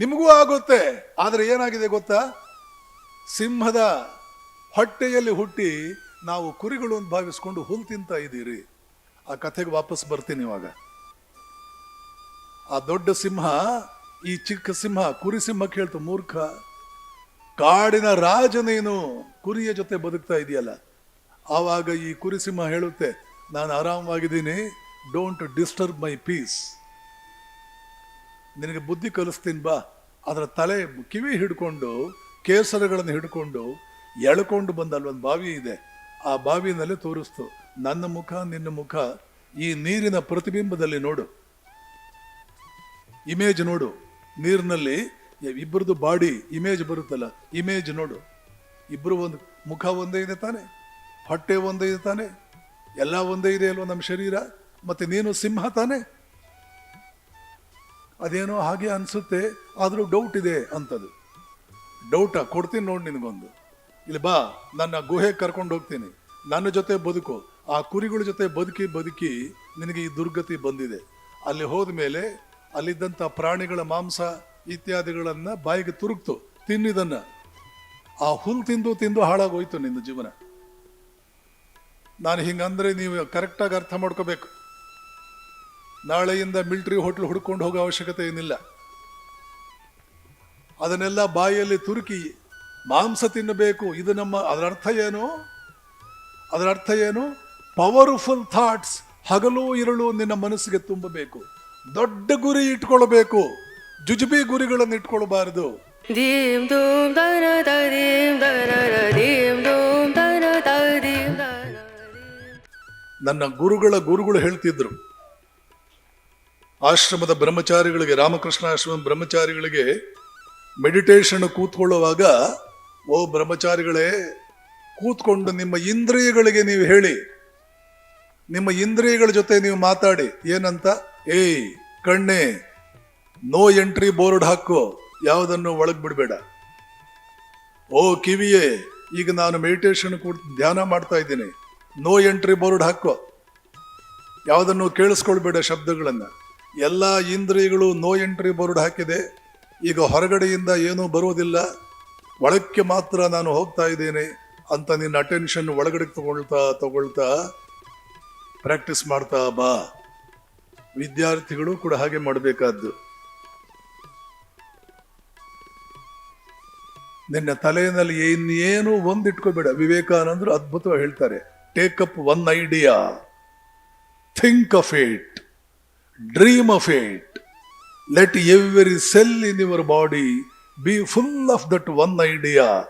ನಿಮಗೂ ಆಗುತ್ತೆ. ಆದರೆ ಏನಾಗಿದೆ ಗೊತ್ತಾ? ಸಿಂಹದ ಹೊಟ್ಟೆಯಲ್ಲಿ ಹುಟ್ಟಿ ನಾವು ಕುರಿಗಳು ಅಂತ ಭಾವಿಸ್ಕೊಂಡು ಹುಲ್ ತಿಂತ ಇದ್ದೀರಿ. ಆ ಕಥೆಗೆ ವಾಪಸ್ ಬರ್ತೀನಿ ಇವಾಗ. ಆ ದೊಡ್ಡ ಸಿಂಹ, ಈ ಚಿಕ್ಕ ಸಿಂಹ, ಕುರಿ ಸಿಂಹ ಕೇಳ್ತು, ಮೂರ್ಖ, ಕಾಡಿನ ರಾಜ ನೀನು ಕುರಿಯ ಜೊತೆ ಬದುಕ್ತಾ ಇದೆಯಲ್ಲ. ಆವಾಗ ಈ ಕುರಿ ಸಿಂಹ ಹೇಳುತ್ತೆ, ನಾನು ಆರಾಮವಾಗಿದ್ದೀನಿ ಡೋಂಟ್ ಡಿಸ್ಟರ್ಬ್ ಮೈ ಪೀಸ್ ನಿನಗೆ ಬುದ್ಧಿ ಕಲಿಸ್ತೀನಿ ಬಾ. ಅದರ ತಲೆ ಕಿವಿ ಹಿಡ್ಕೊಂಡು, ಕೇಸರಗಳನ್ನು ಹಿಡ್ಕೊಂಡು ಎಳ್ಕೊಂಡು ಬಂದ ಅಲ್ಲೊಂದು ಬಾವಿ ಇದೆ. ಆ ಬಾವಿನಲ್ಲಿ ತೋರಿಸ್ತು, ನನ್ನ ಮುಖ, ನಿನ್ನ ಮುಖ, ಈ ನೀರಿನ ಪ್ರತಿಬಿಂಬದಲ್ಲಿ ನೋಡು. ಇಮೇಜ್ ನೋಡು. ನೀರಿನಲ್ಲಿ ಇಬ್ಬರದು ಬಾಡಿ ಇಮೇಜ್ ಬರುತ್ತಲ್ಲ, ಇಮೇಜ್ ನೋಡು. ಇಬ್ಬರು ಒಂದು, ಮುಖ ಒಂದೇ ಇದೆ ತಾನೆ, ಹೊಟ್ಟೆ ಒಂದೇ ಇದೆ ತಾನೆ, ಎಲ್ಲ ಒಂದೇ ಇದೆ ಅಲ್ವಾ ನಮ್ಮ ಶರೀರ? ಮತ್ತೆ ನೀನು ಸಿಂಹ ತಾನೆ? ಅದೇನೋ ಹಾಗೆ ಅನಿಸುತ್ತೆ, ಆದರೂ ಡೌಟ್ ಇದೆ ಅಂತದು. ಡೌಟ ಕೊಡ್ತೀನಿ ನೋಡಿ ನಿನಗೊಂದು. ಇಲ್ಲಿ ಬಾ, ನನ್ನ ಗುಹೆ ಕರ್ಕೊಂಡು ಹೋಗ್ತೀನಿ. ನನ್ನ ಜೊತೆ ಬದುಕು. ಆ ಕುರಿಗಳ ಜೊತೆ ಬದುಕಿ ಬದುಕಿ ನಿನಗೆ ಈ ದುರ್ಗತಿ ಬಂದಿದೆ. ಅಲ್ಲಿ ಹೋದ ಮೇಲೆ ಅಲ್ಲಿದ್ದಂಥ ಪ್ರಾಣಿಗಳ ಮಾಂಸ ಇತ್ಯಾದಿಗಳನ್ನು ಬಾಯಿಗೆ ತುರುಕ್ತು. ತಿನ್ನಿದನ್ನ. ಆ ಹುಲ್ ತಿಂದು ತಿಂದು ಹಾಳಾಗೋಯ್ತು ನಿನ್ನ ಜೀವನ. ನಾನು ಹಿಂಗಂದ್ರೆ ನೀವು ಕರೆಕ್ಟಾಗಿ ಅರ್ಥ ಮಾಡ್ಕೋಬೇಕು. ನಾಳೆಯಿಂದ ಮಿಲ್ಟ್ರಿ ಹೋಟ್ಲ್ ಹುಡ್ಕೊಂಡು ಹೋಗೋ ಅವಶ್ಯಕತೆ ಏನಿಲ್ಲ. ಅದನ್ನೆಲ್ಲ ಬಾಯಲ್ಲಿ ತುರುಕಿ ಮಾಂಸ ತಿನ್ನಬೇಕು. ಇದು ನಮ್ಮ ಅದರ ಅರ್ಥ ಏನು? ಅದರ ಅರ್ಥ ಏನು? ಪವರ್ಫುಲ್ ಥಾಟ್ಸ್ ಹಗಲು ಇರಳು ನಿನ್ನ ಮನಸ್ಸಿಗೆ ತುಂಬಬೇಕು. ದೊಡ್ಡ ಗುರಿ ಇಟ್ಕೊಳ್ಬೇಕು. ಜುಜುಬಿ ಗುರಿಗಳನ್ನು ಇಟ್ಕೊಳ್ಬಾರದು. ನನ್ನ ಗುರುಗಳ ಗುರುಗಳು ಹೇಳ್ತಿದ್ರು. ಆಶ್ರಮದ ಬ್ರಹ್ಮಚಾರಿಗಳಿಗೆ, ರಾಮಕೃಷ್ಣ ಆಶ್ರಮದ ಬ್ರಹ್ಮಚಾರಿಗಳಿಗೆ ಮೆಡಿಟೇಷನ್ ಕೂತ್ಕೊಳ್ಳುವಾಗ, ಓ ಬ್ರಹ್ಮಚಾರಿಗಳೇ, ಕೂತ್ಕೊಂಡು ನಿಮ್ಮ ಇಂದ್ರಿಯಗಳಿಗೆ ನೀವು ಹೇಳಿ. ನಿಮ್ಮ ಇಂದ್ರಿಯಗಳ ಜೊತೆ ನೀವು ಮಾತಾಡಿ. ಏನಂತ? ಏಯ್, ಕಣ್ಣೆ, ನೋ ಎಂಟ್ರಿ ಬೋರ್ಡ್ ಹಾಕು. ಯಾವುದನ್ನು ಒಳಗ್ ಬಿಡಬೇಡ. ಓ ಕಿವಿಯೇ, ಈಗ ನಾನು ಮೆಡಿಟೇಷನ್ ಕೂಡ ಧ್ಯಾನ ಮಾಡ್ತಾ ಇದ್ದೀನಿ. ನೋ ಎಂಟ್ರಿ ಬೋರ್ಡ್ ಹಾಕೋ. ಯಾವುದನ್ನು ಕೇಳಿಸ್ಕೊಳ್ಬೇಡ ಶಬ್ದಗಳನ್ನ. ಎಲ್ಲ ಇಂದ್ರಿಯಗಳು ನೋ ಎಂಟ್ರಿ ಬೋರ್ಡ್ ಹಾಕಿದೆ. ಈಗ ಹೊರಗಡೆಯಿಂದ ಏನೂ ಬರುವುದಿಲ್ಲ. ಒಳಕ್ಕೆ ಮಾತ್ರ ನಾನು ಹೋಗ್ತಾ ಇದ್ದೇನೆ ಅಂತ ನಿನ್ನ ಅಟೆನ್ಷನ್ ಒಳಗಡೆ ತಗೊಳ್ತಾ ತಗೊಳ್ತಾ ಪ್ರಾಕ್ಟೀಸ್ ಮಾಡ್ತಾ ಬಾ. ವಿದ್ಯಾರ್ಥಿಗಳು ಕೂಡ ಹಾಗೆ ಮಾಡಬೇಕಾದ್ದು. ನಿನ್ನ ತಲೆಯಲ್ಲಿ ಇನ್ನೇನು ಒಂದು ಇಟ್ಕೋಬೇಡ ವಿವೇಕಾನಂದರು ಅದ್ಭುತವಾಗಿ ಹೇಳ್ತಾರೆ. Take up one idea think of it dream of it let every cell in your body be full of that one idea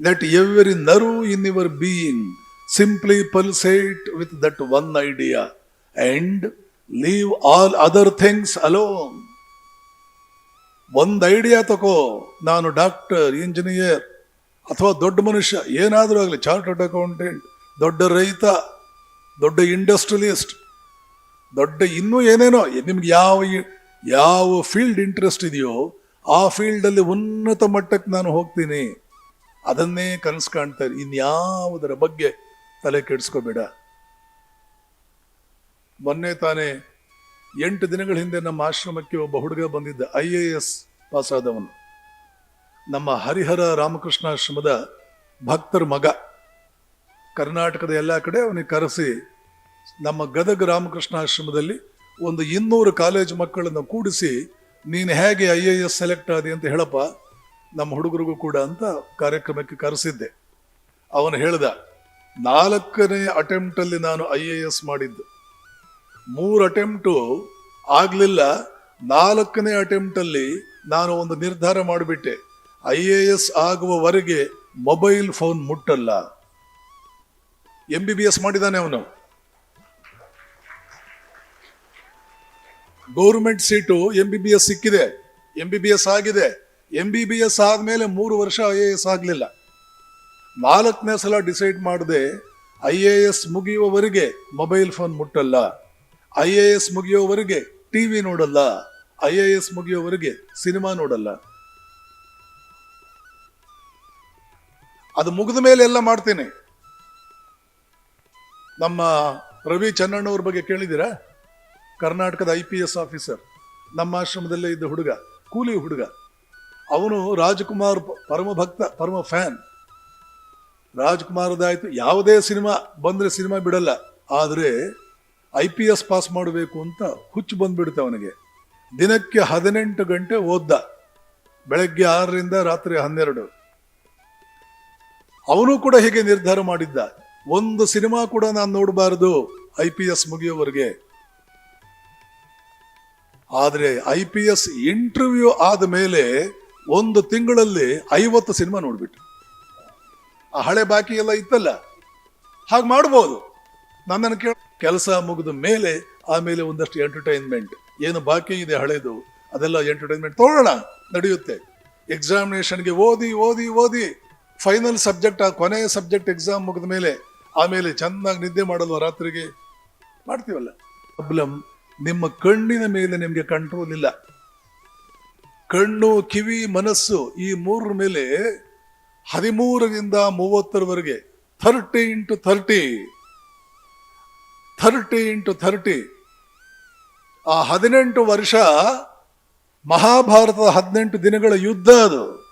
let every nerve in your being simply pulsate with that one idea and leave all other things alone ಒಂದು idea ತಗೋ ನಾನು doctor engineer ಅಥವಾ ದೊಡ್ಡ ಮನುಷ್ಯ, ಏನಾದರೂ ಆಗಲಿ chartered accountant ದೊಡ್ಡ ರೈತ, ದೊಡ್ಡ ಇಂಡಸ್ಟ್ರಿಯಲಿಸ್ಟ್ ದೊಡ್ಡ ಇನ್ನೂ ಏನೇನೋ ನಿಮ್ಗೆ ಯಾವ ಯಾವ ಫೀಲ್ಡ್ ಇಂಟ್ರೆಸ್ಟ್ ಇದೆಯೋ, ಆ ಫೀಲ್ಡಲ್ಲಿ ಉನ್ನತ ಮಟ್ಟಕ್ಕೆ ನಾನು ಹೋಗ್ತೀನಿ. ಅದನ್ನೇ ಕನಸು ಕಾಣ್ತಾರೆ ಇನ್ಯಾವುದರ ಬಗ್ಗೆ ತಲೆ ಕೆಡಿಸ್ಕೋಬೇಡ. ಮೊನ್ನೆ ತಾನೇ ಎಂಟು ದಿನಗಳ ಹಿಂದೆ ನಮ್ಮ ಆಶ್ರಮಕ್ಕೆ ಒಬ್ಬ ಹುಡುಗ ಬಂದಿದ್ದ, ಐ ಎ ಎಸ್ ಪಾಸ್ ಆದವನು ನಮ್ಮ ಹರಿಹರ ರಾಮಕೃಷ್ಣಾಶ್ರಮದ ಭಕ್ತರ ಮಗ. ಕರ್ನಾಟಕದ ಎಲ್ಲ ಕಡೆ ಅವನಿಗೆ ಕರೆಸಿ ನಮ್ಮ ಗದಗ ರಾಮಕೃಷ್ಣ ಆಶ್ರಮದಲ್ಲಿ ಒಂದು ಇನ್ನೂರು ಕಾಲೇಜು ಮಕ್ಕಳನ್ನು ಕೂಡಿಸಿ ನೀನು ಹೇಗೆ ಐ ಎ ಎಸ್ ಸೆಲೆಕ್ಟ್ ಆದಿ ಅಂತ ಹೇಳಪ್ಪ, ನಮ್ಮ ಹುಡುಗರಿಗೂ ಕೂಡ ಅಂತ ಕಾರ್ಯಕ್ರಮಕ್ಕೆ ಕರೆಸಿದ್ದೆ. ಅವನು ಹೇಳ್ದ, ನಾಲ್ಕನೇ ಅಟೆಂಪ್ಟಲ್ಲಿ ನಾನು ಐ ಎ ಎಸ್ ಮಾಡಿದ್ದು. ಮೂರು ಅಟೆಂಪ್ಟು ಆಗಲಿಲ್ಲ, ನಾಲ್ಕನೇ ಅಟೆಂಪ್ಟಲ್ಲಿ ನಾನು ಒಂದು ನಿರ್ಧಾರ ಮಾಡಿಬಿಟ್ಟೆ, ಐ ಎ ಎಸ್ ಆಗುವವರೆಗೆ ಮೊಬೈಲ್ ಫೋನ್ ಮುಟ್ಟಲ್ಲ. ಎಂ ಬಿ ಬಿ ಎಸ್ ಮಾಡಿದ್ದಾನೆ ಅವನು. Government seat M B B S ಸಿಕ್ಕಿದೆ. ಎಂ ಬಿ ಬಿ ಎಸ್ ಆಗಿದೆ. ಎಂ ಬಿ ಬಿ ಎಸ್ ಆದಮೇಲೆ ಮೂರು ವರ್ಷ ಐ ಎ ಎಸ್ ಆಗಲಿಲ್ಲ. ನಾಲ್ಕನೇ ಸಲ ಡಿಸೈಡ್ ಮಾಡದೆ ಐ ಎ ಎಸ್ ಮುಗಿಯುವವರೆಗೆ ಮೊಬೈಲ್ ಫೋನ್ ಮುಟ್ಟಲ್ಲ. ಐ ಎ ಎಸ್ ಮುಗಿಯುವವರೆಗೆ ಟಿವಿ ನೋಡಲ್ಲ. ಐ ಎ ಎಸ್ ಮುಗಿಯುವವರೆಗೆ ಸಿನಿಮಾ ನೋಡಲ್ಲ. ಅದು ಮುಗಿದ ಮೇಲೆ ಎಲ್ಲ ಮಾಡ್ತೇನೆ. ನಮ್ಮ ರವಿ ಚನ್ನಣ್ಣವ್ರ ಬಗ್ಗೆ ಕೇಳಿದ್ದೀರಾ? ಕರ್ನಾಟಕದ ಐ ಪಿ ಎಸ್ ಆಫೀಸರ್, ನಮ್ಮ ಆಶ್ರಮದಲ್ಲೇ ಇದ್ದ ಹುಡುಗ, ಕೂಲಿ ಹುಡುಗ. ಅವನು ರಾಜ್ಕುಮಾರ್ ಪರಮ ಭಕ್ತ, ಪರಮ ಫ್ಯಾನ್. ರಾಜ್ಕುಮಾರದಾಯ್ತು, ಯಾವುದೇ ಸಿನಿಮಾ ಬಂದರೆ ಸಿನಿಮಾ ಬಿಡಲ್ಲ. ಆದರೆ ಐ ಪಿ ಎಸ್ ಪಾಸ್ ಮಾಡಬೇಕು ಅಂತ ಹುಚ್ಚು ಬಂದ್ಬಿಡುತ್ತೆ ಅವನಿಗೆ. ದಿನಕ್ಕೆ ಹದಿನೆಂಟು ಗಂಟೆ ಓದ್ದ. ಬೆಳಗ್ಗೆ ಆರರಿಂದ ರಾತ್ರಿ ಹನ್ನೆರಡು. ಅವನು ಕೂಡ ಹೀಗೆ ನಿರ್ಧಾರ ಮಾಡಿದ್ದ. ಒಂದು ಸಿನಿಮಾ ಕೂಡ ನಾನು ನೋಡಬಾರದು, ಐ ಪಿ ಎಸ್ ಮುಗಿಯೋವರೆಗೆ. ಆದರೆ ಐ ಪಿ ಎಸ್ ಇಂಟರ್ವ್ಯೂ ಆದ ಮೇಲೆ ಒಂದು ತಿಂಗಳಲ್ಲಿ ಐವತ್ತು ಸಿನಿಮಾ ನೋಡ್ಬಿಟ್ಟು ಆ ಹಳೆ ಬಾಕಿ ಎಲ್ಲ ಇತ್ತಲ್ಲ? ಹಾಗೆ ಮಾಡ್ಬೋದು. ನನ್ನನ್ನು ಕೇಳ ಕೆಲಸ ಮುಗಿದ ಮೇಲೆ ಆಮೇಲೆ ಒಂದಷ್ಟು ಎಂಟರ್ಟೈನ್ಮೆಂಟ್ ಏನು ಬಾಕಿ ಇದೆ ಹಳೆದು? ಅದೆಲ್ಲ ಎಂಟರ್ಟೈನ್ಮೆಂಟ್ ತಗೊಳ್ಳೋಣ ನಡೆಯುತ್ತೆ. ಎಕ್ಸಾಮಿನೇಷನ್ಗೆ ಓದಿ ಓದಿ ಓದಿ ಫೈನಲ್ ಸಬ್ಜೆಕ್ಟ್ ಆ ಕೊನೆಯ ಸಬ್ಜೆಕ್ಟ್ ಎಕ್ಸಾಮ್ ಮುಗಿದ ಮೇಲೆ ಆಮೇಲೆ ಚೆನ್ನಾಗಿ ನಿದ್ದೆ ಮಾಡಲ್ವ ರಾತ್ರಿಗೆ? ಮಾಡ್ತೀವಲ್ಲ? ಪ್ರಾಬ್ಲಮ್ ನಿಮ್ಮ ಕಣ್ಣಿನ ಮೇಲೆ ನಿಮಗೆ ಕಂಟ್ರೋಲ್ ಇಲ್ಲ. ಕಣ್ಣು, ಕಿವಿ, ಮನಸ್ಸು ಈ ಮೂರರ ಮೇಲೆ ಹದಿಮೂರರಿಂದ ಮೂವತ್ತರವರೆಗೆ thirty into thirty thirty into thirty ಆ ಹದಿನೆಂಟು ವರ್ಷ ಮಹಾಭಾರತದ ಹದಿನೆಂಟು ದಿನಗಳ ಯುದ್ಧ ಅದು.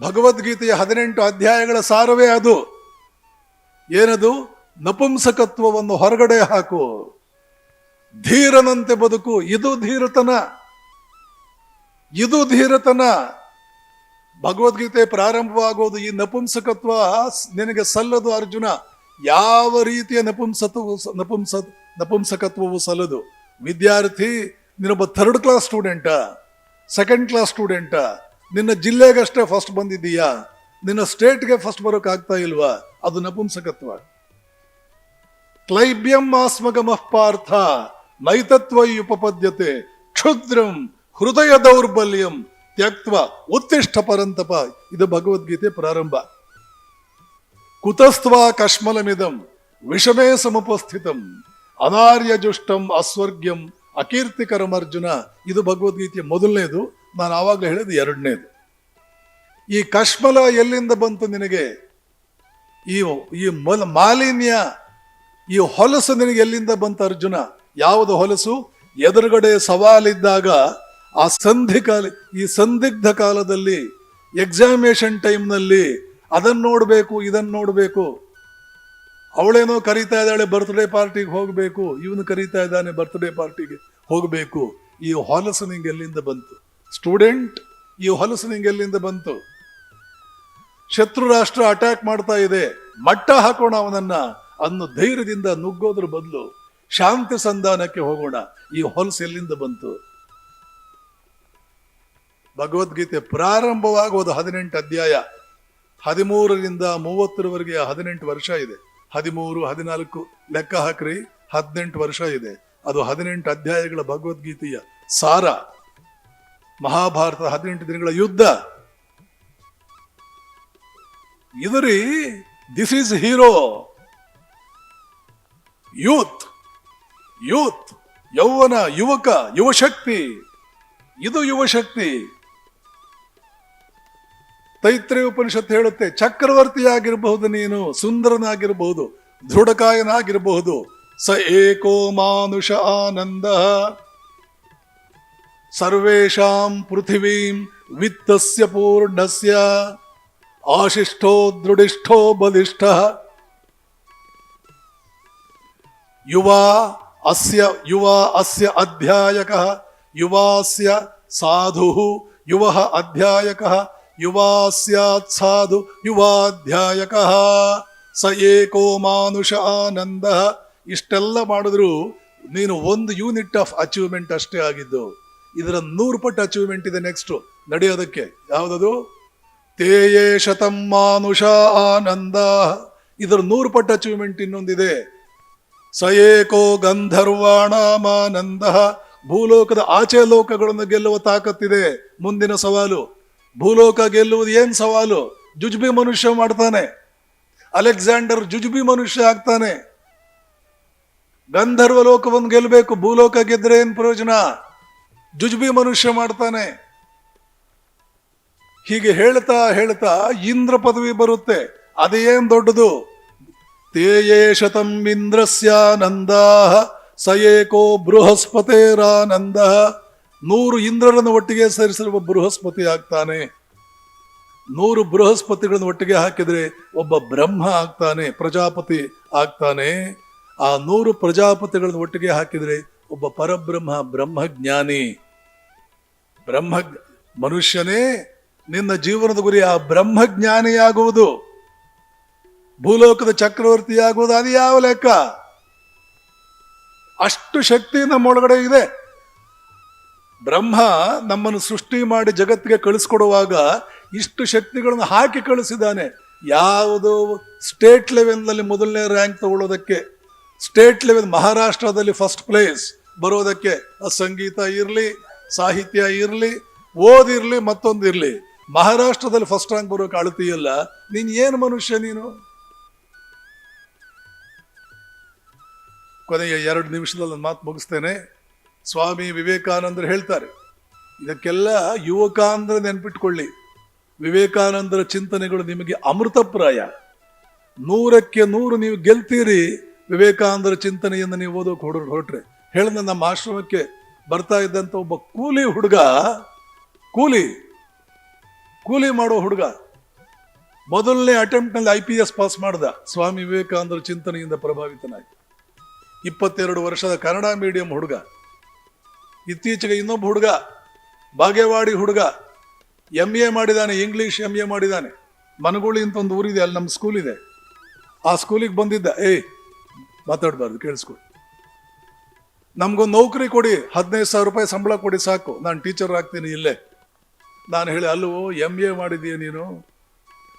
ಭಗವದ್ಗೀತೆಯ ಹದಿನೆಂಟು ಅಧ್ಯಾಯಗಳ ಸಾರವೇ ಅದು. ಏನದು? ನಪುಂಸಕತ್ವವನ್ನು ಹೊರಗಡೆ ಹಾಕು. ಧೀರನಂತೆ ಬದುಕು. ಇದು ಧೀರತನ. ಇದು ಧೀರತನ. ಭಗವದ್ಗೀತೆ ಪ್ರಾರಂಭವಾಗೋದು ಈ ನಪುಂಸಕತ್ವ. ನಿನಗೆ ಸಲ್ಲದು ಅರ್ಜುನ. ಯಾವ ರೀತಿಯ ನಪುಂಸತ್ವವು ನಪುಂಸ, ನಪುಂಸಕತ್ವವು ಸಲ್ಲದು? ವಿದ್ಯಾರ್ಥಿ ನೀನೊಬ್ಬ third class student second class student ನಿನ್ನ ಜಿಲ್ಲೆಗಷ್ಟೇ ಫಸ್ಟ್ ಬಂದಿದ್ದೀಯಾ? ನಿನ್ನ ಸ್ಟೇಟ್ಗೆ ಫಸ್ಟ್ ಬರೋಕ್ಕಾಗ್ತಾ ಇಲ್ವಾ? ಅದು ನಪುಂಸಕತ್ವ. ಕ್ಲೈಬ್ಯಂ ಆಸ್ಮಗಮಃ ಪಾರ್ಥ. ನೈತತ್ವಯುಪಪದ್ಯತೆ ಕ್ಷುದ್ರಂ ಹೃದಯ ದೌರ್ಬಲ್ಯಂ ತ್ಯಕ್ತ್ವ ಉತ್ತಿಷ್ಠ ಪರಂತಪ. ಇದು ಭಗವದ್ಗೀತೆ ಪ್ರಾರಂಭ. ಕುತಸ್ತ್ವ ಕಶ್ಮಲಮಿದಂ ವಿಷಮೇ ಸಮುಪಸ್ಥಿತಂ. ಅನಾರ್ಯಜುಷ್ಟಂ ಅಸ್ವರ್ಗ್ಯಂ ಅಕೀರ್ತಿಕರಂ ಅರ್ಜುನ. ಇದು ಭಗವದ್ಗೀತೆಯ ಮೊದಲನೇದು. ನಾನು ಆವಾಗಲೇ ಹೇಳಿದ ಎರಡನೇದು. ಈ ಕಶ್ಮಲ ಎಲ್ಲಿಂದ ಬಂತು ನಿನಗೆ? ಈ ಈ ಮೊಲ ಮಾಲಿನ್ಯ ಈ ಹೊಲಸು ನಿನಗೆ ಎಲ್ಲಿಂದ ಬಂತ ಅರ್ಜುನ? ಯಾವುದು ಹೊಲಸು? ಎದುರುಗಡೆ ಸವಾಲಿದ್ದಾಗ ಆ ಸಂಧಿ ಕಾಲ, ಈ ಸಂದಿಗ್ಧ ಕಾಲದಲ್ಲಿ ಎಕ್ಸಾಮಿನೇಷನ್ ಟೈಮ್ನಲ್ಲಿ ಅದನ್ನ ನೋಡಬೇಕು, ಇದನ್ನ ನೋಡಬೇಕು. ಅವಳೇನೋ ಕರೀತಾ ಇದ್ದಾಳೆ ಬರ್ತ್ಡೇ ಪಾರ್ಟಿಗೆ ಹೋಗಬೇಕು. ಇವನು ಕರೀತಾ ಇದ್ದಾನೆ ಬರ್ತ್ಡೇ ಪಾರ್ಟಿಗೆ ಹೋಗಬೇಕು. ಈ ಹೊಲಸು ನಿಂಗೆ ಎಲ್ಲಿಂದ ಬಂತು? ಸ್ಟೂಡೆಂಟ್ ಈ ಹೊಲಸು ನಿಂಗೆ ಎಲ್ಲಿಂದ ಬಂತು? ಶತ್ರು ರಾಷ್ಟ್ರ ಅಟ್ಯಾಕ್ ಮಾಡ್ತಾ ಇದೆ. ಮಟ್ಟ ಹಾಕೋಣ ಅವನನ್ನ. ಅನ್ನು ಧೈರ್ಯದಿಂದ ನುಗ್ಗೋದ್ರ ಬದಲು ಶಾಂತಿ ಸಂಧಾನಕ್ಕೆ ಹೋಗೋಣ. ಈ ಹೊಲಸು ಎಲ್ಲಿಂದ ಬಂತು? ಭಗವದ್ಗೀತೆ ಪ್ರಾರಂಭವಾಗುವುದು ಹದಿನೆಂಟು ಅಧ್ಯಾಯ. ಹದಿಮೂರರಿಂದ ಮೂವತ್ತರವರೆಗೆ ಹದಿನೆಂಟು ವರ್ಷ ಇದೆ. ಹದಿಮೂರು, ಹದಿನಾಲ್ಕು ಲೆಕ್ಕ ಹಾಕ್ರಿ, ಹದಿನೆಂಟು ವರ್ಷ ಇದೆ. ಅದು ಹದಿನೆಂಟು ಅಧ್ಯಾಯಗಳ ಭಗವದ್ಗೀತೆಯ ಸಾರ. ಮಹಾಭಾರತ ಹದಿನೆಂಟು ದಿನಗಳ ಯುದ್ಧ. ಇದರಿ this is hero youth youth, ಯೌವನ, ಯುವಕ, ಯುವಶಕ್ತಿ, ಇದು ಯುವಶಕ್ತಿ. ತೈತ್ರಿ ಉಪನಿಷತ್ ಹೇಳುತ್ತೆ, ಚಕ್ರವರ್ತಿಯಾಗಿರಬಹುದು ನೀನು, ಸುಂದರನಾಗಿರಬಹುದು, ದೃಢಕಾಯನಾಗಿರಬಹುದು, ಸ ಏಕೋ ಮಾನುಷ ಆನಂದ. ಸರ್ವೇಷಾಂ ಪೃಥಿವೀಂ ವಿತ್ತಸ್ಯ ಪೂರ್ಣಸ್ಯ ಆಶಿಷ್ಠೋ ದೃಢಿಷ್ಠೋ ಬಲಿಷ್ಠ. ಯುವ ಅಸ್ಯ ಯುವ ಅಸ್ಯ ಅಧ್ಯಾಯಕ ಯುವಾಸ್ಯ ಸಾಧು, ಯುವ ಅಧ್ಯಾಯಕ ಯುವಾಸ್ಯಾತ್ ಸಾಧು ಯುವಾಧ್ಯಾಯಕ ಸ ಏಕೋ ಮಾನುಷ ಆನಂದ. ಇಷ್ಟೆಲ್ಲ ಮಾಡಿದ್ರು ನೀನು ಒಂದು ಯೂನಿಟ್ ಆಫ್ ಅಚೀವ್ಮೆಂಟ್ ಅಷ್ಟೇ ಆಗಿದ್ದು, ಇದರ ನೂರು ಪಟ್ಟು ಅಚೀವ್ಮೆಂಟ್ ಇದೆ ನೆಕ್ಸ್ಟ್, ನಡೆಯೋದಕ್ಕೆ. ಯಾವುದದು? ತೇಯೇ ಶತಂ ಮಾನುಷ ಆನಂದ. ಇದರ ನೂರು ಪಟ್ಟು ಅಚೀವ್ಮೆಂಟ್ ಇನ್ನೊಂದಿದೆ. ಸ ಏಕೋ ಗಂಧರ್ವಾಣಾಮಾನಂದ. ಭೂಲೋಕದ ಆಚೆ ಲೋಕಗಳನ್ನು ಗೆಲ್ಲುವ ತಾಕತ್ತಿದೆ. ಮುಂದಿನ ಸವಾಲು, ಭೂಲೋಕ ಗೆಲ್ಲುವುದು ಏನ್ ಸವಾಲು? ಜುಜ್ಬಿ ಮನುಷ್ಯ ಮಾಡ್ತಾನೆ. ಅಲೆಕ್ಸಾಂಡರ್ ಜುಜುಬಿ ಮನುಷ್ಯ ಆಗ್ತಾನೆ. ಗಂಧರ್ವ ಲೋಕವನ್ನು ಗೆಲ್ಲಬೇಕು, ಭೂಲೋಕ ಗೆದ್ರೆ ಏನ್ ಪ್ರಯೋಜನ? ಜುಜ್ಬಿ ಮನುಷ್ಯ ಮಾಡ್ತಾನೆ. ಹೀಗೆ ಹೇಳ್ತಾ ಹೇಳ್ತಾ ಇಂದ್ರ ಪದವಿ ಬರುತ್ತೆ. ಅದೇನ್ ದೊಡ್ಡದು? ತೇಯೇ ಇಂದ್ರಸ್ಯಾನಂದ ಸ ಏಕೋ ಬೃಹಸ್ಪತೇರಾನಂದ ನೂರು ಇಂದ್ರರನ್ನು ಒಟ್ಟಿಗೆ ಸೇರಿಸಿರುವ ಬೃಹಸ್ಪತಿ ಆಗ್ತಾನೆ. ನೂರು ಬೃಹಸ್ಪತಿಗಳನ್ನು ಒಟ್ಟಿಗೆ ಹಾಕಿದರೆ ಒಬ್ಬ ಬ್ರಹ್ಮ ಆಗ್ತಾನೆ, ಪ್ರಜಾಪತಿ ಆಗ್ತಾನೆ. ಆ ನೂರು ಪ್ರಜಾಪತಿಗಳನ್ನು ಒಟ್ಟಿಗೆ ಹಾಕಿದರೆ ಒಬ್ಬ ಪರಬ್ರಹ್ಮ ಬ್ರಹ್ಮಜ್ಞಾನಿ. ಬ್ರಹ್ಮ ಮನುಷ್ಯನೇ, ನಿನ್ನ ಜೀವನದ ಗುರಿ ಆ ಬ್ರಹ್ಮಜ್ಞಾನಿಯಾಗುವುದು. ಭೂಲೋಕದ ಚಕ್ರವರ್ತಿ ಆಗೋದು ಅದು ಯಾವ ಲೆಕ್ಕ? ಅಷ್ಟು ಶಕ್ತಿ ನಮ್ಮೊಳಗಡೆ ಇದೆ. ಬ್ರಹ್ಮ ನಮ್ಮನ್ನು ಸೃಷ್ಟಿ ಮಾಡಿ ಜಗತ್ತಿಗೆ ಕಳಿಸ್ಕೊಡುವಾಗ ಇಷ್ಟು ಶಕ್ತಿಗಳನ್ನು ಹಾಕಿ ಕಳಿಸಿದ್ದಾನೆ. ಯಾವುದು ಸ್ಟೇಟ್ ಲೆವೆಲ್ನಲ್ಲಿ ಮೊದಲನೇ ರ್ಯಾಂಕ್ ತಗೊಳ್ಳೋದಕ್ಕೆ, ಸ್ಟೇಟ್ ಲೆವೆಲ್ ಮಹಾರಾಷ್ಟ್ರದಲ್ಲಿ ಫಸ್ಟ್ ಪ್ಲೇಸ್ ಬರೋದಕ್ಕೆ ಸಂಗೀತ ಇರಲಿ, ಸಾಹಿತ್ಯ ಇರಲಿ, ಓದಿರಲಿ, ಮತ್ತೊಂದಿರಲಿ. ಮಹಾರಾಷ್ಟ್ರದಲ್ಲಿ ಫಸ್ಟ್ ರ್ಯಾಂಕ್ ಬರೋಕೆ ಅಳತಿಯಲ್ಲ. ನೀನು ಏನು ಮನುಷ್ಯ ನೀನು? ಕೊನೆಯ ಎರಡು ನಿಮಿಷದಲ್ಲಿ ಮಾತು ಮುಗಿಸ್ತೇನೆ. ಸ್ವಾಮಿ ವಿವೇಕಾನಂದರು ಹೇಳ್ತಾರೆ, ಇದಕ್ಕೆಲ್ಲ ಯುವಕ ಅಂದ್ರೆ ನೆನ್ಪಿಟ್ಕೊಳ್ಳಿ. ವಿವೇಕಾನಂದರ ಚಿಂತನೆಗಳು ನಿಮಗೆ ಅಮೃತಪ್ರಾಯ. ನೂರಕ್ಕೆ ನೂರು ನೀವು ಗೆಲ್ತೀರಿ, ವಿವೇಕಾನಂದರ ಚಿಂತನೆಯನ್ನು ನೀವು ಓದೋಕೆ ಹೊಡ ಹೊರಟ್ರೆ. ಹೇಳಿದ ನಮ್ಮ ಆಶ್ರಮಕ್ಕೆ ಬರ್ತಾ ಇದ್ದಂಥ ಒಬ್ಬ ಕೂಲಿ ಹುಡುಗ, ಕೂಲಿ ಕೂಲಿ ಮಾಡೋ ಹುಡುಗ, ಮೊದಲನೇ ಅಟೆಂಪ್ಟ್ನಲ್ಲಿ ಐ ಪಿ ಎಸ್ ಪಾಸ್ ಮಾಡ್ದ. ಸ್ವಾಮಿ ವಿವೇಕಾನಂದರ ಚಿಂತನೆಯಿಂದ ಪ್ರಭಾವಿತನಾಗಿ. ಇಪ್ಪತ್ತೆರಡು ವರ್ಷದ ಕನ್ನಡ ಮೀಡಿಯಂ ಹುಡುಗ. ಇತ್ತೀಚೆಗೆ ಇನ್ನೊಬ್ಬ ಹುಡುಗ, ಬಾಗೇವಾಡಿ ಹುಡುಗ. ಎಂ ಎ ಮಾಡಿದಾನೆ ಇಂಗ್ಲೀಷ್ ಎಂ ಎ ಮಾಡಿದಾನೆ. ಮನಗುಳಿ ಅಂತ ಒಂದು ಊರಿದೆ, ಅಲ್ಲಿ ನಮ್ಮ ಸ್ಕೂಲ್ ಇದೆ. ಆ ಸ್ಕೂಲಿಗೆ ಬಂದಿದ್ದ, ಏಯ್, ಮಾತಾಡಬಾರ್ದು, ಕೇಳಿಸ್ಕೊ. ನಮಗೊಂದು ನೌಕರಿ ಕೊಡಿ, ಹದಿನೈದು ಸಾವಿರ ರೂಪಾಯಿ ಸಂಬಳ ಕೊಡಿ ಸಾಕು. ನಾನು ಟೀಚರ್ ಆಗ್ತೀನಿ ಇಲ್ಲೇ. ನಾನು ಹೇಳಿ, ಅಲ್ಲೂ ಎಂ ಎ ಮಾಡಿದೀಯ ನೀನು?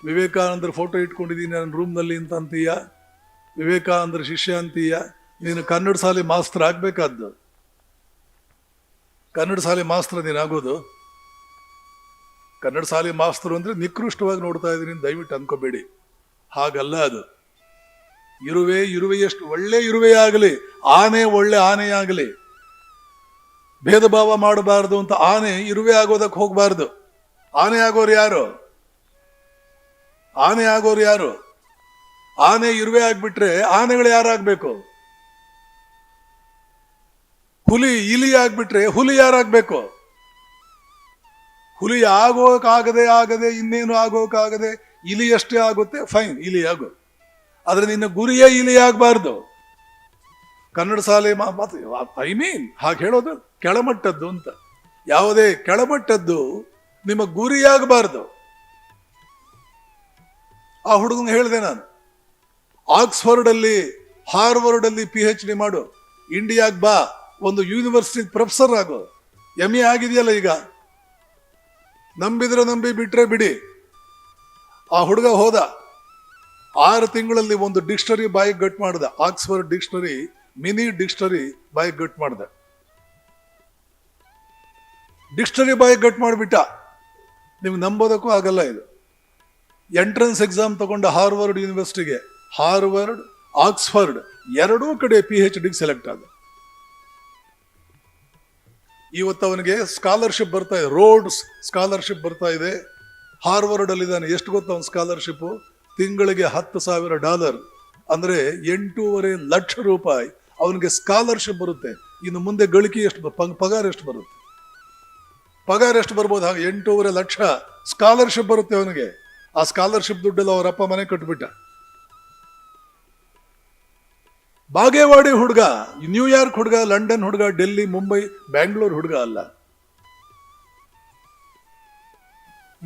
ವಿವೇಕಾನಂದರ ಫೋಟೋ ಇಟ್ಕೊಂಡಿದ್ದೀನಿ ನನ್ನ ರೂಮ್ನಲ್ಲಿ ಅಂತ ಅಂತೀಯ? ವಿವೇಕಾನಂದರ ಶಿಷ್ಯ ಅಂತೀಯ? ನೀನು ಕನ್ನಡ ಶಾಲೆ ಮಾಸ್ತರ್ ಆಗ್ಬೇಕಾದ್ದು? ಕನ್ನಡ ಶಾಲೆ ಮಾಸ್ತರ್ ನೀನು ಆಗೋದು? ಕನ್ನಡ ಶಾಲೆ ಮಾಸ್ತರು ಅಂದ್ರೆ ನಿಕೃಷ್ಟವಾಗಿ ನೋಡ್ತಾ ಇದ್ದೀನಿ, ದಯವಿಟ್ಟು ಅನ್ಕೋಬೇಡಿ. ಹಾಗಲ್ಲ ಅದು. ಇರುವೆ ಇರುವೆಯಷ್ಟು ಒಳ್ಳೆ ಇರುವೆ ಆಗಲಿ, ಆನೆ ಒಳ್ಳೆ ಆನೆ ಆಗಲಿ. ಭೇದ ಭಾವ ಮಾಡಬಾರದು ಅಂತ ಆನೆ ಇರುವೆ ಆಗೋದಕ್ಕೆ ಹೋಗಬಾರ್ದು. ಆನೆ ಆಗೋರು ಯಾರು? ಆನೆ ಆಗೋರು ಯಾರು? ಆನೆ ಇರುವೆ ಆಗ್ಬಿಟ್ರೆ ಆನೆಗಳು ಯಾರಾಗ್ಬೇಕು? ಹುಲಿ ಇಲಿ ಆಗ್ಬಿಟ್ರೆ ಹುಲಿ ಯಾರಾಗ್ಬೇಕು? ಹುಲಿ ಆಗೋಕಾಗದೆ ಆಗದೆ, ಇನ್ನೇನು ಆಗೋಕಾಗದೆ ಇಲಿ ಅಷ್ಟೇ ಆಗುತ್ತೆ, ಫೈನ್ ಇಲಿ ಆಗು ಆದ್ರೆ ನಿನ್ನ ಗುರಿಯೇ ಇಲಿ ಆಗಬಾರ್ದು ಕನ್ನಡ ಶಾಲೆ ಐ ಮೀನ್ ಹಾಗೆ ಹೇಳೋದು ಕೆಳಮಟ್ಟದ್ದು ಅಂತ. ಯಾವುದೇ ಕೆಳಮಟ್ಟದ್ದು ನಿಮ್ಮ ಗುರಿಯಾಗಬಾರ್ದು. ಆ ಹುಡುಗನ ಹೇಳಿದೆ ನಾನು ಆಕ್ಸ್ಫರ್ಡ್ ಅಲ್ಲಿ ಹಾರ್ವರ್ಡ್ ಅಲ್ಲಿ ಪಿ ಎಚ್ ಡಿ ಮಾಡು ಇಂಡಿಯಾಗ್ ಬಾ. ಒಂದು ಯೂನಿವರ್ಸಿಟಿ ಪ್ರೊಫೆಸರ್ ಆಗು. ಎಂ ಎ ಆಗಿದೆಯಲ್ಲ ಈಗ. ನಂಬಿದ್ರೆ ನಂಬಿ, ಬಿಟ್ರೆ ಬಿಡಿ. ಆ ಹುಡುಗ ಹೋದ. ಆರು ತಿಂಗಳಲ್ಲಿ ಒಂದು ಡಿಕ್ಷನರಿ ಬಾಯಿಗೆ ಗಟ್ ಮಾಡಿದೆ. ಆಕ್ಸ್ಫರ್ಡ್ ಡಿಕ್ಷನರಿ, ಮಿನಿ ಡಿಕ್ಷನರಿ ಬಾಯಿಗೆ ಗಟ್ ಮಾಡಿದೆ. ಡಿಕ್ಷನರಿ ಬಾಯಿಗೆ ಗಟ್ ಮಾಡಿಬಿಟ್ಟ. ನಿಮ್ಗೆ ನಂಬೋದಕ್ಕೂ ಆಗಲ್ಲ ಇದು. ಎಂಟ್ರೆನ್ಸ್ ಎಕ್ಸಾಮ್ ತಗೊಂಡ ಹಾರ್ವರ್ಡ್ ಯೂನಿವರ್ಸಿಟಿಗೆ ಹಾರ್ವರ್ಡ್ ಆಕ್ಸ್ಫರ್ಡ್ ಎರಡೂ ಕಡೆ ಪಿ ಎಚ್ ಡಿಗೆ ಸೆಲೆಕ್ಟ್ ಆದ. ಇವತ್ತು ಅವನಿಗೆ ಸ್ಕಾಲರ್ಶಿಪ್ ಬರ್ತಾ ಇದೆ. ರೋಡ್ಸ್ ಸ್ಕಾಲರ್ಶಿಪ್ ಬರ್ತಾ ಇದೆ. ಹಾರ್ವರ್ಡ್ ಅಲ್ಲಿ ಇದ್ದಾನೆ. ಎಷ್ಟು ಗೊತ್ತು ಅವನ ಸ್ಕಾಲರ್ಶಿಪ್ ತಿಂಗಳಿಗೆ ಹತ್ತು ಸಾವಿರ ಡಾಲರ್ ಅಂದ್ರೆ ಎಂಟೂವರೆ ಲಕ್ಷ ರೂಪಾಯಿ ಅವನಿಗೆ ಸ್ಕಾಲರ್ಶಿಪ್ ಬರುತ್ತೆ. ಇನ್ನು ಮುಂದೆ ಗಳಿಕೆ ಎಷ್ಟು ಪಗಾರ ಎಷ್ಟು ಬರುತ್ತೆ? ಪಗಾರ ಎಷ್ಟು ಬರ್ಬೋದು? ಹಾಗೆ ಎಂಟೂವರೆ ಲಕ್ಷ ಸ್ಕಾಲರ್ಶಿಪ್ ಬರುತ್ತೆ ಅವನಿಗೆ. ಆ ಸ್ಕಾಲರ್ಶಿಪ್ ದುಡ್ಡೆಲ್ಲ ಅವರಪ್ಪ ಮನೆ ಕಟ್ಬಿಟ್ಟ. ಬಾಗೇವಾಡಿ ಹುಡುಗ ನ್ಯೂಯಾರ್ಕ್ ಹುಡುಗ ಲಂಡನ್ ಹುಡುಗ ಡೆಲ್ಲಿ ಮುಂಬೈ ಬ್ಯಾಂಗ್ಳೂರ್ ಹುಡುಗ ಅಲ್ಲ.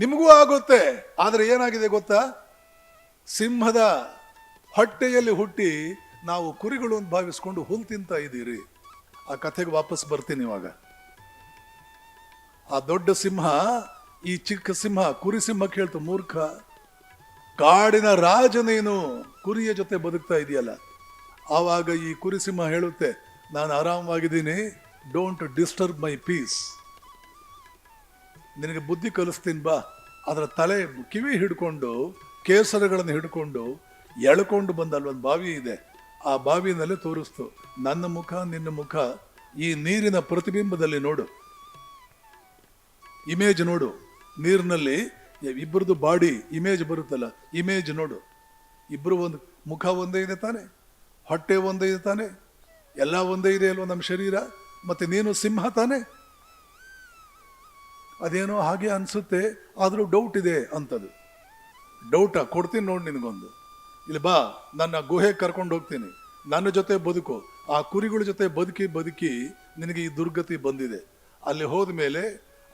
ನಿಮಗೂ ಆಗುತ್ತೆ, ಆದ್ರೆ ಏನಾಗಿದೆ ಗೊತ್ತಾ? ಸಿಂಹದ ಹೊಟ್ಟೆಯಲ್ಲಿ ಹುಟ್ಟಿ ನಾವು ಕುರಿಗಳು ಅಂತ ಭಾವಿಸ್ಕೊಂಡು ಹುಲ್ ತಿಂತ ಇದ್ದೀರಿ. ಆ ಕಥೆಗೆ ವಾಪಸ್ ಬರ್ತೀನಿ ಇವಾಗ. ಆ ದೊಡ್ಡ ಸಿಂಹ, ಈ ಚಿಕ್ಕ ಸಿಂಹ, ಕುರಿ ಸಿಂಹ ಕೇಳ್ತು ಮೂರ್ಖ, ಕಾಡಿನ ರಾಜನೇನು ಕುರಿಯ ಜೊತೆ ಬದುಕ್ತಾ ಇದೆಯಲ್ಲ? ಆವಾಗ ಈ ಕುರಿಸಿಂಹ ಹೇಳುತ್ತೆ, ನಾನು ಆರಾಮವಾಗಿದ್ದೀನಿ. ಡೋಂಟ್ ಡಿಸ್ಟರ್ಬ್ ಮೈ ಪೀಸ್ ನಿನಗೆ ಬುದ್ಧಿ ಕಲಿಸ್ತೀನಿ ಬಾ. ಅದರ ತಲೆ ಕಿವಿ ಹಿಡ್ಕೊಂಡು, ಕೇಸರಗಳನ್ನು ಹಿಡ್ಕೊಂಡು ಎಳ್ಕೊಂಡು ಬಂದ ಅಲ್ಲೊಂದು ಬಾವಿ ಇದೆ. ಆ ಬಾವಿನಲ್ಲಿ ತೋರಿಸ್ತು, ನನ್ನ ಮುಖ, ನಿನ್ನ ಮುಖ, ಈ ನೀರಿನ ಪ್ರತಿಬಿಂಬದಲ್ಲಿ ನೋಡು. ಇಮೇಜ್ ನೋಡು. ನೀರಿನಲ್ಲಿ ಇಬ್ಬರದು ಬಾಡಿ, ಇಮೇಜ್ ಬರುತ್ತಲ್ಲ, ಇಮೇಜ್ ನೋಡು. ಇಬ್ಬರು ಒಂದು ಮುಖ ಒಂದೇ ಇದೆ ತಾನೆ? ಹೊಟ್ಟೆ ಒಂದೇ ಇದೆ ತಾನೆ, ಎಲ್ಲ ಒಂದೇ ಇದೆ ಅಲ್ವ ನಮ್ಮ ಶರೀರ? ಮತ್ತೆ ನೀನು ಸಿಂಹ ತಾನೆ? ಅದೇನೋ ಹಾಗೆ ಅನಿಸುತ್ತೆ, ಆದರೂ ಡೌಟ್ ಇದೆ ಅಂತದು. ಡೌಟಾ ಕೊಡ್ತೀನಿ ನೋಡಿ ನಿನಗೊಂದು. ಇಲ್ಲಿ ಬಾ, ನನ್ನ ಗುಹೆ ಕರ್ಕೊಂಡು ಹೋಗ್ತೀನಿ. ನನ್ನ ಜೊತೆ ಬದುಕು. ಆ ಕುರಿಗಳ ಜೊತೆ ಬದುಕಿ ಬದುಕಿ ನಿನಗೆ ಈ ದುರ್ಗತಿ ಬಂದಿದೆ. ಅಲ್ಲಿ ಹೋದ ಮೇಲೆ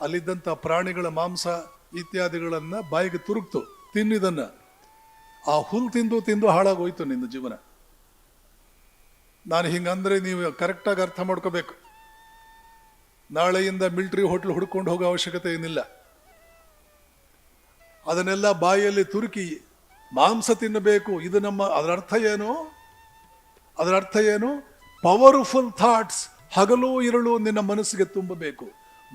ಅಲ್ಲಿದ್ದಂಥ ಪ್ರಾಣಿಗಳ ಮಾಂಸ ಇತ್ಯಾದಿಗಳನ್ನು ಬಾಯಿಗೆ ತುರುಕ್ತು, ತಿನ್ನಿದನ್ನು. ಆ ಹುಲ್ ತಿಂದು ತಿಂದು ಹಾಳಾಗೋಯ್ತು ನಿನ್ನ ಜೀವನ. ನಾನು ಹಿಂಗಂದ್ರೆ ನೀವು ಕರೆಕ್ಟಾಗಿ ಅರ್ಥ ಮಾಡ್ಕೋಬೇಕು. ನಾಳೆಯಿಂದ ಮಿಲಿಟರಿ ಹೋಟ್ಲ್ ಹುಡ್ಕೊಂಡು ಹೋಗೋ ಅವಶ್ಯಕತೆ ಏನಿಲ್ಲ. ಅದನ್ನೆಲ್ಲ ಬಾಯಲ್ಲಿ ತುರುಕಿ ಮಾಂಸ ತಿನ್ನಬೇಕು. ಇದು ನಮ್ಮ, ಅದರ ಅರ್ಥ ಏನು? ಅದರ ಅರ್ಥ ಏನು? ಪವರ್ಫುಲ್ ಥಾಟ್ಸ್, ಹಗಲು ಇರಳು ನಿನ್ನ ಮನಸ್ಸಿಗೆ ತುಂಬಬೇಕು.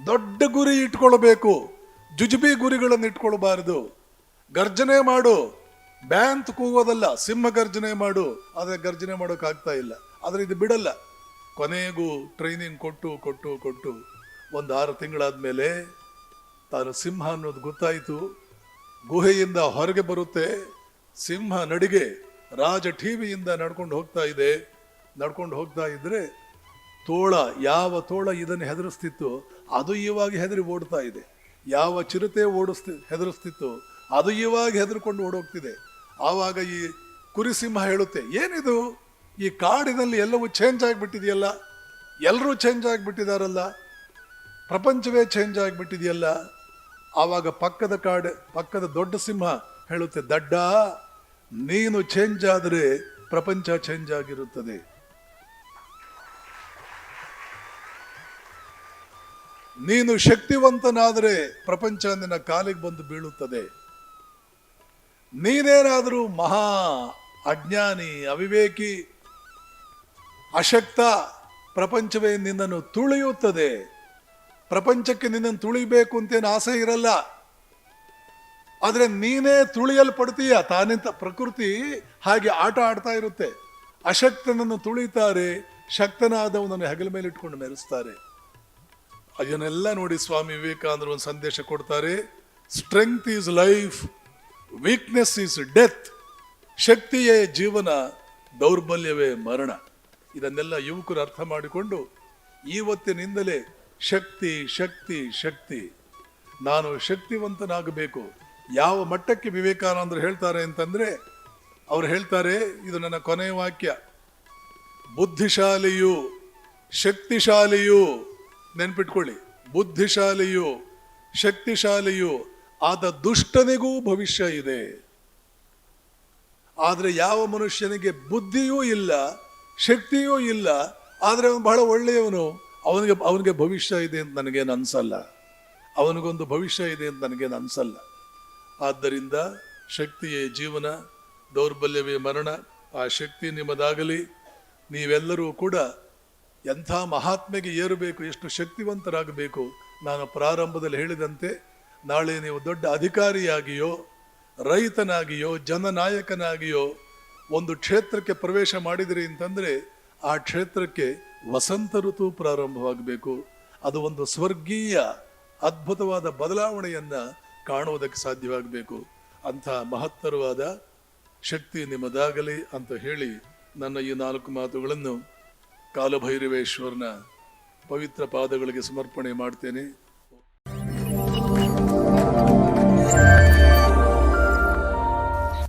ದೊಡ್ಡ ಗುರಿ ಇಟ್ಕೊಳ್ಬೇಕು. ಜುಜುಬಿ ಗುರಿಗಳನ್ನು ಇಟ್ಕೊಳ್ಬಾರದು. ಗರ್ಜನೆ ಮಾಡು. ಬ್ಯಾಂತ್ ಕೂಗೋದಲ್ಲ, ಸಿಂಹ ಗರ್ಜನೆ ಮಾಡು, ಆದರೆ ಗರ್ಜನೆ ಮಾಡೋಕ್ಕಾಗ್ತಾ ಇಲ್ಲ. ಆದರೆ ಇದು ಬಿಡಲ್ಲ. ಕೊನೆಗೂ ಟ್ರೈನಿಂಗ್ ಕೊಟ್ಟು ಕೊಟ್ಟು ಕೊಟ್ಟು, ಒಂದು ಆರು ತಿಂಗಳಾದ್ಮೇಲೆ ತಾನು ಸಿಂಹ ಅನ್ನೋದು ಗೊತ್ತಾಯಿತು. ಗುಹೆಯಿಂದ ಹೊರಗೆ ಬರುತ್ತೆ. ಸಿಂಹ ನಡಿಗೆ, ರಾಜ ಟಿವಿಯಿಂದ ನಡ್ಕೊಂಡು ಹೋಗ್ತಾ ಇದೆ. ನಡ್ಕೊಂಡು ಹೋಗ್ತಾ ಇದ್ರೆ ತೋಳ, ಯಾವ ತೋಳ ಇದನ್ನು ಹೆದರಿಸ್ತಿತ್ತು, ಅದು ಇವಾಗ ಹೆದರಿ ಓಡ್ತಾ ಇದೆ. ಯಾವ ಚಿರತೆ ಓಡಿಸ್ತಿ, ಹೆದರಿಸ್ತಿತ್ತು ಅದು ಇವಾಗ ಹೆದರ್ಕೊಂಡು ಓಡೋಗ್ತಿದೆ. ಆವಾಗ ಈ ಕುರಿಸಿಂಹ ಹೇಳುತ್ತೆ, ಏನಿದು? ಈ ಕಾಡಿನಲ್ಲಿ ಎಲ್ಲವೂ ಚೇಂಜ್ ಆಗಿಬಿಟ್ಟಿದೆಯಲ್ಲ? ಎಲ್ಲರೂ ಚೇಂಜ್ ಆಗಿಬಿಟ್ಟಿದಾರಲ್ಲ? ಪ್ರಪಂಚವೇ ಚೇಂಜ್ ಆಗಿಬಿಟ್ಟಿದೆಯಲ್ಲ? ಆವಾಗ ಪಕ್ಕದ ಕಾಡು, ಪಕ್ಕದ ದೊಡ್ಡ ಸಿಂಹ ಹೇಳುತ್ತೆ, ದಡ್ಡ, ನೀನು ಚೇಂಜ್ ಆದರೆ ಪ್ರಪಂಚ ಚೇಂಜ್ ಆಗಿರುತ್ತದೆ. ನೀನು ಶಕ್ತಿವಂತನಾದರೆ ಪ್ರಪಂಚ ನಿನ್ನ ಕಾಲಿಗೆ ಬಂದು ಬೀಳುತ್ತದೆ. ನೀನೇನಾದರೂ ಮಹಾ ಅಜ್ಞಾನಿ, ಅವಿವೇಕಿ, ಅಶಕ್ತ ಪ್ರಪಂಚವೇ ನಿನ್ನನ್ನು ತುಳಿಯುತ್ತದೆ. ಪ್ರಪಂಚಕ್ಕೆ ನಿನ್ನನ್ನು ತುಳಿಬೇಕು ಅಂತೇನು ಆಸೆ ಇರಲ್ಲ. ಆದರೆ ನೀನೇ ತುಳಿಯಲ್ಪಡ್ತೀಯ. ತಾನಿಂತ ಪ್ರಕೃತಿ ಹಾಗೆ ಆಟ ಆಡ್ತಾ ಇರುತ್ತೆ. ಅಶಕ್ತನನ್ನು ತುಳಿತಾರೆ, ಶಕ್ತನಾದವನನ್ನು ಹೆಗಲ ಮೇಲೆ ಇಟ್ಕೊಂಡು ಮೆರೆಸ್ತಾರೆ. ಅದನ್ನೆಲ್ಲ ನೋಡಿ ಸ್ವಾಮಿ ವಿವೇಕಾನಂದರು ಒಂದು ಸಂದೇಶ ಕೊಡ್ತಾರೆ. Strength is life weakness is death ಶಕ್ತಿಯೇ ಜೀವನ, ದೌರ್ಬಲ್ಯವೇ ಮರಣ. ಇದನ್ನೆಲ್ಲ ಯುವಕರು ಅರ್ಥ ಮಾಡಿಕೊಂಡು ಇವತ್ತಿನಿಂದಲೇ ಶಕ್ತಿ ಶಕ್ತಿ ಶಕ್ತಿ. ನಾನು ಶಕ್ತಿವಂತನಾಗಬೇಕು. ಯಾವ ಮಟ್ಟಕ್ಕೆ ವಿವೇಕಾನಂದರು ಹೇಳ್ತಾರೆ ಅಂತಂದರೆ, ಅವ್ರು ಹೇಳ್ತಾರೆ, ಇದು ನನ್ನ ಕೊನೆಯ ವಾಕ್ಯ. ಬುದ್ಧಿಶಾಲಿಯು, ಶಕ್ತಿಶಾಲಿಯು, ನೆನ್ಪಿಟ್ಕೊಳ್ಳಿ. ಬುದ್ಧಿಶಾಲಿಯು, ಶಕ್ತಿಶಾಲಿಯು ಆದ ದುಷ್ಟನಿಗೂ ಭವಿಷ್ಯ ಇದೆ. ಆದರೆ ಯಾವ ಮನುಷ್ಯನಿಗೆ ಬುದ್ಧಿಯೂ ಇಲ್ಲ, ಶಕ್ತಿಯೂ ಇಲ್ಲ, ಆದರೆ ಅವನು ಬಹಳ ಒಳ್ಳೆಯವನು, ಅವನಿಗೆ ಅವನಿಗೆ ಭವಿಷ್ಯ ಇದೆ ಅಂತ ನನಗೇನು ಅನಿಸಲ್ಲ. ಅವನಿಗೊಂದು ಭವಿಷ್ಯ ಇದೆ ಅಂತ ನನಗೇನು ಅನಿಸಲ್ಲ. ಆದ್ದರಿಂದ ಶಕ್ತಿಯೇ ಜೀವನ, ದೌರ್ಬಲ್ಯವೇ ಮರಣ, ಆ ಶಕ್ತಿ ನಿಮ್ಮದಾಗಲಿ. ನೀವೆಲ್ಲರೂ ಕೂಡ ಎಂಥ ಮಹಾತ್ಮೆಗೆ ಏರಬೇಕು, ಎಷ್ಟು ಶಕ್ತಿವಂತರಾಗಬೇಕು, ನಾನು ಪ್ರಾರಂಭದಲ್ಲಿ ಹೇಳಿದಂತೆ ನಾಳೆ ನೀವು ದೊಡ್ಡ ಅಧಿಕಾರಿಯಾಗಿಯೋ, ರೈತನಾಗಿಯೋ, ಜನನಾಯಕನಾಗಿಯೋ ಒಂದು ಕ್ಷೇತ್ರಕ್ಕೆ ಪ್ರವೇಶ ಮಾಡಿದಿರಿ ಅಂತಂದರೆ ಆ ಕ್ಷೇತ್ರಕ್ಕೆ ವಸಂತ ಋತು ಪ್ರಾರಂಭವಾಗಬೇಕು. ಅದು ಒಂದು ಸ್ವರ್ಗೀಯ ಅದ್ಭುತವಾದ ಬದಲಾವಣೆಯನ್ನು ಕಾಣುವುದಕ್ಕೆ ಸಾಧ್ಯವಾಗಬೇಕು. ಅಂಥ ಮಹತ್ತರವಾದ ಶಕ್ತಿ ನಿಮ್ಮದಾಗಲಿ ಅಂತ ಹೇಳಿ ನನ್ನ ಈ ನಾಲ್ಕು ಮಾತುಗಳನ್ನು ಕಾಲಭೈರವೇಶ್ವರನ ಪವಿತ್ರ ಪಾದಗಳಿಗೆ ಸಮರ್ಪಣೆ ಮಾಡ್ತೇನೆ.